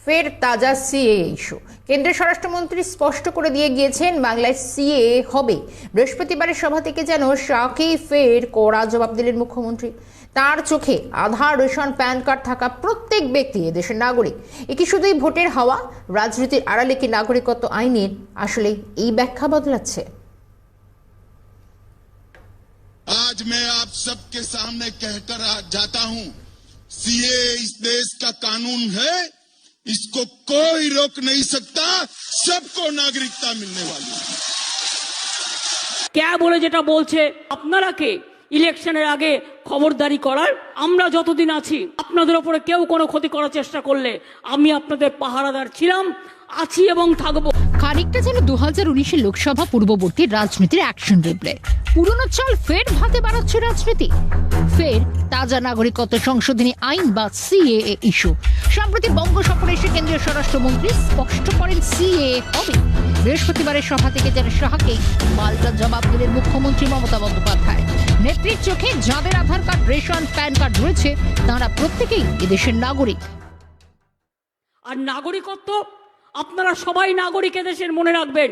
ফের তাজা CA issue কেন্দ্রীয় স্বরাষ্ট্রমন্ত্রী স্পষ্ট করে দিয়ে গিয়েছেন বাংলায় সিএ হবে বৃহস্পতিবারের সভা থেকে যেন শাকেই ফের কড়া জবাব দিলেন মুখ্যমন্ত্রী তার চোখে আধার রেশন প্যান কার্ড থাকা প্রত্যেক ব্যক্তি এদেশের নাগরিক এ কি শুধুই ভোটের হাওয়া রাজনীতির আড়ালে কি নাগরিকত্ব আইনের আসলে এই ব্যাখ্যা বদলাচ্ছে आज मैं आप सबके सामने कहकर आ- जाता हूं सीए इस देश का कानून है इसको कोई रोक नहीं सकता सबको नागरिकता मिलने वाली है ক্যা বলে যেটা বলছে আপনারা কে ইলেকশনের আগে খবরদারি করার আমরা যতদিন আছি আপনাদের ওপরে কেউ কোনো ক্ষতি করার চেষ্টা করলে আমি আপনাদের পাহারাদার ছিলাম আছি এবং থাকবো খানিকটা যেন দু হাজার উনিশের লোকসভা পূর্ববর্তী রাজনীতির অ্যাকশন রিপ্লে পুরনো চাল ফের ভাতে বাড়াচ্ছে রাজনীতি ফের তাজা নাগরিকত্ব সংশোধনী আইন বা সিএএ ইস্যু। সম্প্রতি বঙ্গ সফরে এসে কেন্দ্রীয় স্বরাষ্ট্রমন্ত্রী স্পষ্ট করেন সিএএ হবে। বৃহস্পতিবারের সভা থেকে যেন সাহাকে পাল্টা জবাব দিলেন মুখ্যমন্ত্রী মমতা বন্দ্যোপাধ্যায়। নেত্রীর চোখে যাদের Aadhaar card, ration, PAN card রয়েছে, তারা প্রত্যেকেই এদেশের নাগরিক। আর নাগরিকত্ব আপনারা সবাই নাগরিক এদেশের মনে রাখবেন।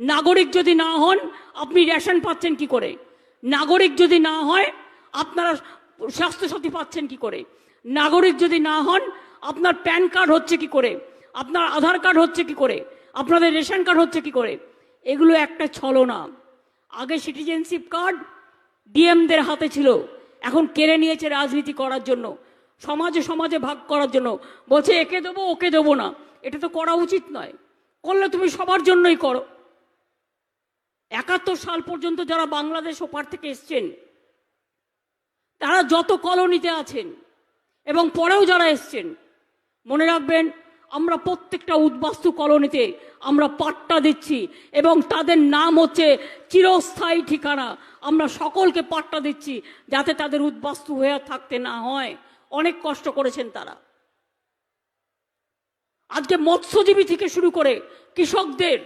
নাগরিক যদি না হন, আপনি রেশন পাচ্ছেন কি করে? নাগরিক যদি না হয়, আপনারা স্বাস্থ্যসাথী পাচ্ছেন কি করে? নাগরিক যদি না হন, আপনার প্যান কার্ড হচ্ছে কি করে? আপনার আধার কার্ড হচ্ছে কি করে? আপনাদের রেশন কার্ড হচ্ছে কি করে? এগুলো একটা ছলনা। আগে সিটিজেনশিপ কার্ড ডিএমদের হাতে ছিল। এখন কেড়ে নিয়েছে রাজনীতি করার জন্য। সমাজে সমাজে ভাগ করার জন্য। বলছে, একে দেবো, ওকে দেবো না। এটা তো করা উচিত নয়। করলে তুমি সবার জন্যই করো। একাত্তর সাল পর্যন্ত যারা বাংলাদেশ ওপার থেকে এসছেন তারা যত কলোনিতে আছেন এবং পরেও যারা এসছেন, মনে রাখবেন, আমরা প্রত্যেকটা উদ্বাস্তু কলোনিতে আমরা পাট্টা দিচ্ছি এবং তাদের নাম হচ্ছে চিরস্থায়ী ঠিকানা। আমরা সকলকে পাট্টা দিচ্ছি যাতে তাদের উদ্বাস্তু হয়ে থাকতে না হয়। অনেক কষ্ট করেছেন তারা। আজকে মৎস্যজীবী থেকে শুরু করে কৃষকদের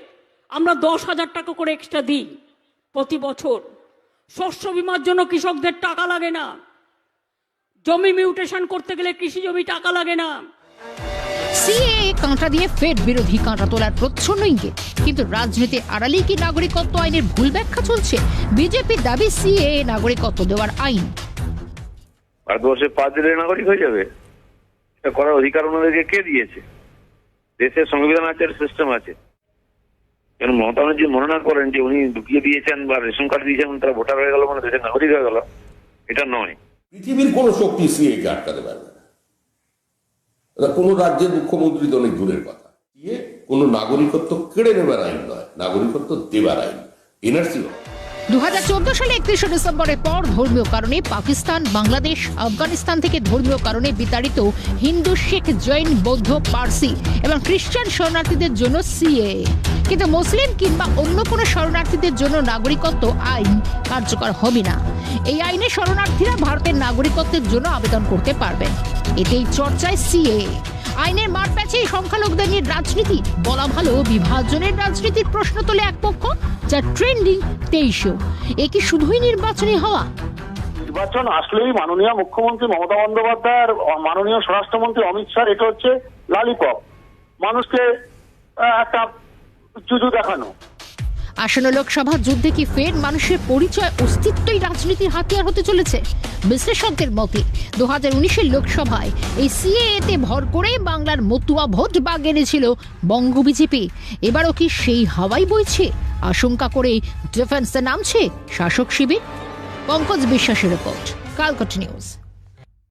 আমরা দশ হাজার টাকা করে এক্সট্রা দিই প্রতি বছর। শস্য বিমার জন্য কৃষকদের টাকা লাগে না। জমি মিউটেশন করতে গেলে কৃষি জমি টাকা লাগে না। সিএএ কাঁটা দিয়ে ফের বিরোধী কাঁটা তোলার প্রচ্ছন্ন ইঙ্গিত। কিন্তু রাজনীতির আড়ালে কি নাগরিকত্ব আইনের ভুল ব্যাখ্যা চলছে? বিজেপির দাবি সিএএ নাগরিকত্ব দেওয়ার আইন। ভারতবর্ষে পাঁচ দিনের নাগরিক হয়ে যাবে? এটা করার অধিকার ওনাদেরকে কে দিয়েছে? দেশের সংবিধান আছে সিস্টেম আছে। কেন মমতা ব্যানার্জি মনে না করেন যে উনি ঢুকিয়ে দিয়েছেন বা রেশন কার্ড দিয়েছেন তারা ভোটার হয়ে গেল মানে দেশের নাগরিক হয়ে গেল। এটা নয়। পৃথিবীর কোন শক্তি সিএকে আটকাতে পারবে না। কোন রাজ্যের মুখ্যমন্ত্রী তো অনেক দূরের কথা। দিয়ে কোন নাগরিকত্ব কেড়ে নেবার আইন নয়, নাগরিকত্ব দেবার আইন। এনআরসি দু সালে একত্রিশে ডিসেম্বরের পর ধর্মীয় কারণে পাকিস্তান, বাংলাদেশ, আফগানিস্তান থেকে ধর্মীয় কারণে বিতাড়িত হিন্দু, শিখ, জৈন, বৌদ্ধ, পার্সি এবং খ্রিস্টান শরণার্থীদের জন্য সিএ। কিন্তু মুসলিম কিংবা অন্য কোনো শরণার্থীদের জন্য নাগরিকত্ব আইন কার্যকর হবে না। এই আইনে শরণার্থীরা ভারতের নাগরিকত্বের জন্য আবেদন করতে পারবেন। এতেই চর্চায় সিএ। আইনের মার প্যাচে সংখ্যালঘুদের নিয়ে রাজনীতি। বলা ভালো, বিভাজনের রাজনীতির প্রশ্ন তোলে এক পক্ষ, যা ট্রেন্ডিং তেইশেও। এ কি শুধুই নির্বাচনী হওয়া? নির্বাচন আসলেই মাননীয় মুখ্যমন্ত্রী মমতা বন্দ্যোপাধ্যায় আর মাননীয় স্বরাষ্ট্রমন্ত্রী অমিত শাহ এটা হচ্ছে লালিপপ। মানুষকে একটা চুজু দেখানো। আসন্ন লোকসভা যুদ্ধে কি ফের মানুষের পরিচয় অস্তিত্বই রাজনীতির হাতিয়ার হতে চলেছে? বিশ্লেষকদের মতে দু হাজার উনিশের লোকসভায় এই সিএতে ভর করে বাংলার মতুয়া ভোট বাগ এনেছিল বঙ্গ বিজেপি। এবারও কি সেই হাওয়াই বইছে? আশঙ্কা করে ডিফেন্সে নামছে শাসক শিবির। পঙ্কজ বিশ্বাসের রিপোর্ট, কালকট নিউজ।